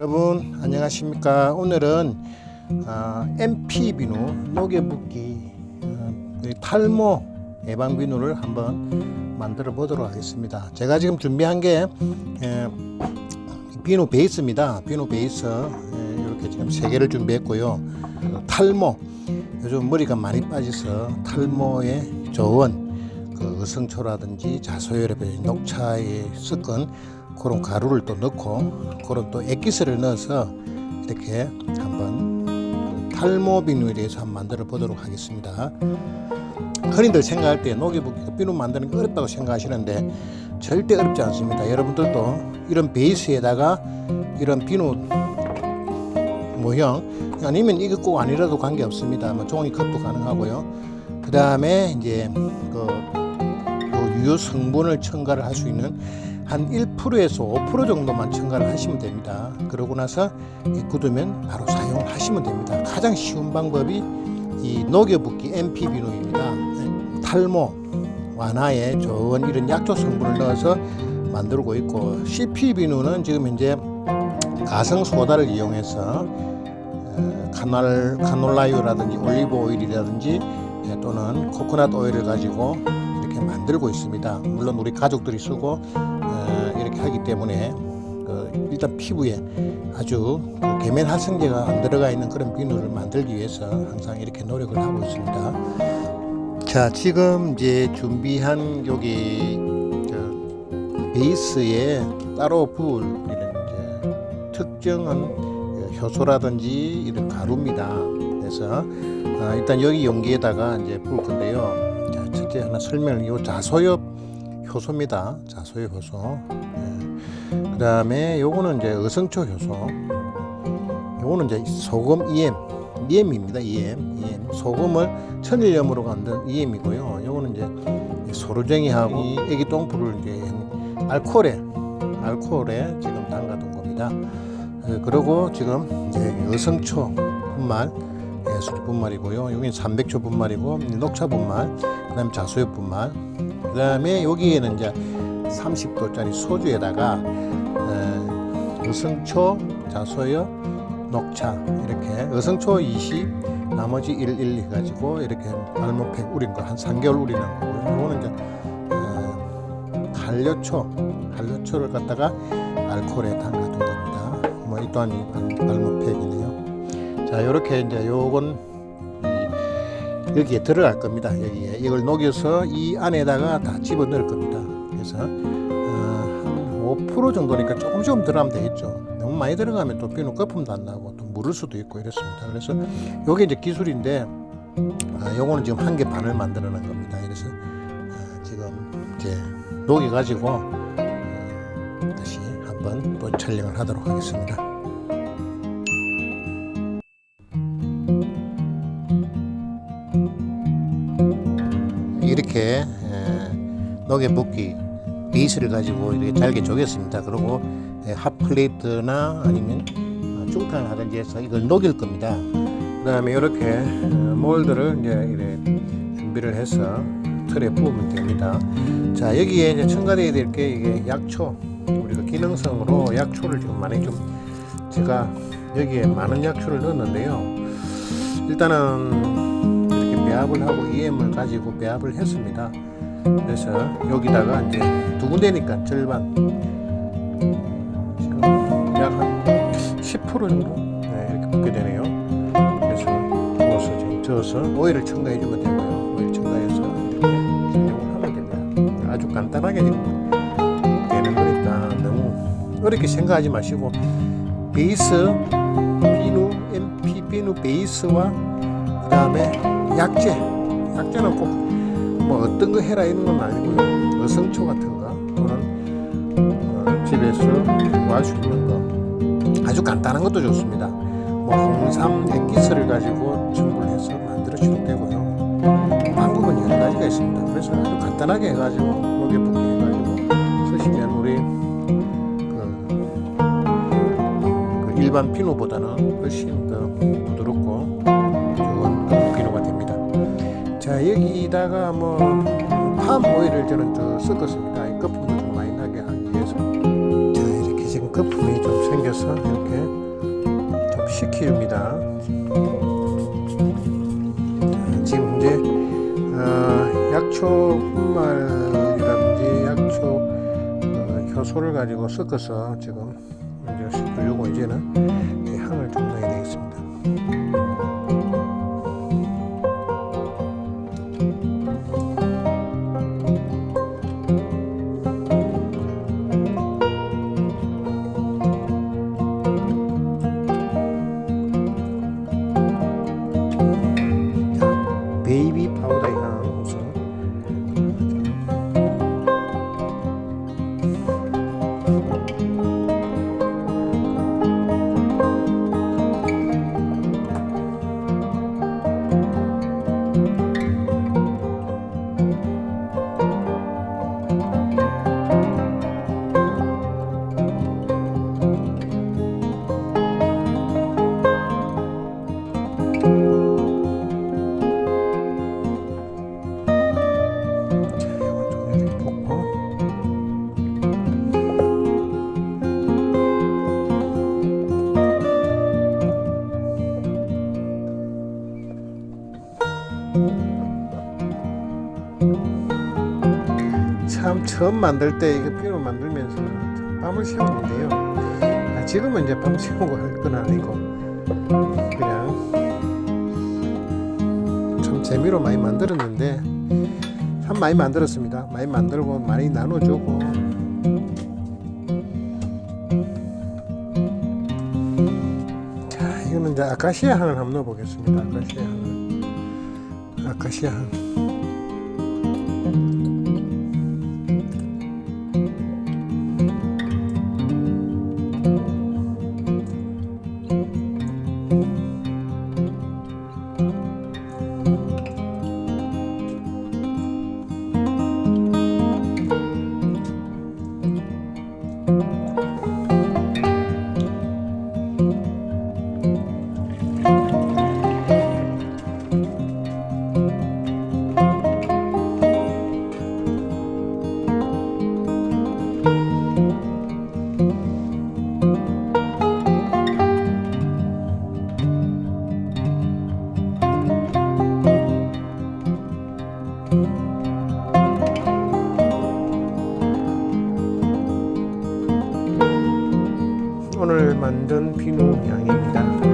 여러분 안녕하십니까? 오늘은 아, MP 비누 녹여붓기 어, 이 탈모 예방 비누를 한번 만들어 보도록 하겠습니다. 제가 지금 준비한 게 에, 비누 베이스입니다. 비누 베이스 에, 이렇게 지금 세 개를 준비했고요. 탈모 요즘 머리가 많이 빠져서 탈모에 좋은 그 의성초라든지 자소열에 녹차에 섞은 그런 가루를 또 넣고 그런 또 액기스를 넣어서 이렇게 한번 탈모 비누에 대해서 한번 만들어 보도록 하겠습니다. 흔히들 생각할 때 녹여붓기 비누 만드는 게 어렵다고 생각하시는데 절대 어렵지 않습니다. 여러분들도 이런 베이스에다가 이런 비누 모형 아니면 이거 꼭 아니라도 관계 없습니다. 뭐 종이컵도 가능하고요. 그 다음에 이제 그, 그 유효 성분을 첨가를 할 수 있는 한 1%에서 5% 정도만 첨가를 하시면 됩니다. 그러고 나서 이 굳으면 바로 사용을 하시면 됩니다. 가장 쉬운 방법이 이 녹여붓기 MP 비누입니다. 네, 탈모 완화에 좋은 이런 약초 성분을 넣어서 만들고 있고 CP 비누는 지금 현재 가성 소다를 이용해서 어, 카놀, 카놀라유라든지 올리브 오일이라든지 예, 또는 코코넛 오일을 가지고 이렇게 만들고 있습니다. 물론 우리 가족들이 쓰고 어, 이렇게 하기 때문에 그 일단 피부에 아주 그 계면 활성제가 안 들어가 있는 그런 비누를 만들기 위해서 항상 이렇게 노력을 하고 있습니다. 자, 지금 이제 준비한 여기 그 베이스에 따로 부을 이런 이제 특정한 그 효소라든지 이런 가루입니다. 그래서 아, 일단 여기 용기에다가 이제 부을 건데요. 자, 첫째 하나 설명을 요 자소엽 효소입니다. 자소엽 효소. 그 다음에 요거는 이제 의성초 효소. 요거는 이제 소금 EM, EM입니다. EM, EM. 소금을 천일염으로 만든 EM이고요. 요거는 이제 소르쟁이하고 이 애기 똥풀을 이제 알코올에 알코올에 지금 담가둔 겁니다. 예, 그리고 지금 이제 여성초 분말, 예, 술 분말이고요. 여기는 300초 분말이고 녹차 분말, 그다음에 자수엽 분말, 그다음에 여기에는 이제 30도짜리 소주에다가 에, 여성초, 자소엽, 녹차 이렇게 여성초 20, 나머지 1, 1 해가지고 이렇게 발목팩 우린 거 한 3개월 우리는 거고요. 이거는 이제 에, 한료초, 한료초를 갖다가 알코올에 담가둔 겁니다. 뭐 이 또한 발목팩이네요. 자, 이렇게 이제 요건 이 여기에 들어갈 겁니다. 여기에 이걸 녹여서 이 안에다가 다 집어 넣을 겁니다. 그래서 어, 한5% 정도니까 조금 조금 들어가면 되겠죠. 너무 많이 들어가면 또 비누 거품도 안 나고 또 물을 수도 있고 이렇습니다. 그래서 요게 이제 기술인데 아, 요거는 지금 한 개 반을 만들어낸 겁니다. 그래서 아, 지금 이제 녹여 가지고 어, 다시 한번 또 촬영을 하도록 하겠습니다. 이렇게 에, 녹에 붓기 베이스를 가지고 이렇게 잘게 조겼습니다. 그리고 에, 핫플레이트나 아니면 어, 중탕을 하든지 해서 이걸 녹일 겁니다. 그 다음에 이렇게 어, 몰드를 이제 이렇게 준비를 해서 틀에 부으면 됩니다. 자 여기에 이제 첨가되어야 될 게 이게 약초 우리가 기능성으로 약초를 지금 많이 좀 제가 여기에 많은 약초를 넣었는데요. 일단은 배합을 하고 EM을 가지고 배합을 했습니다. 그래서 여기다가 이제 두 군데니까 절반 지금 약한10% 정도 네, 이렇게 붓게 되네요. 그래서 부어서 지금 저어서 오일을 첨가해 주면 되고요. 오일 첨가해서 이렇게 사용을 하면 됩니다. 아주 간단하게 지금 되는 거니까 너무 어렵게 생각하지 마시고 베이스 비누 MP 비누 베이스와 그 다음에 약재 약재는 꼭 뭐 어떤 거 해라 이런 건 아니고요. 어성초 같은 거 또는 어, 집에서 구할 수 있는 거. 아주 간단한 것도 좋습니다. 뭐 홍삼 액기스를 가지고 첨부를 해서 만들어주도 되고요. 방법은 여러 가지가 있습니다. 그래서 아주 간단하게 해가지고 목에 붓게 해가지고 쓰시면 우리 그, 그 일반 비누보다는 훨씬 더 여기다가 뭐팜 오일을 저는 더 섞었습니다. 이 거품도 좀 많이 나게 하기 위해서 자 이렇게 지금 거품이 좀 생겨 당겨서 이렇게 좀 식혀줍니다. 자, 지금 이제 어, 약초 분말이라든지 약초 어, 효소를 가지고 섞어서 지금 이제 씻고 이제는 이 향을 좀 넣어야 되겠습니다. 이건 처음 만들 때 이거 비누 만들면서 참 밤을 새웠는데요. 아, 지금은 이제 밤 새우고 할 건 아니고 그냥 참 재미로 많이 만들었는데 참 많이 만들었습니다. 많이 만들고 많이 나눠주고 자 이거는 이제 아카시아 향을 한번 넣어보겠습니다. 아카시아 향을 아카시아 향. 오늘 만든 비누 향입니다.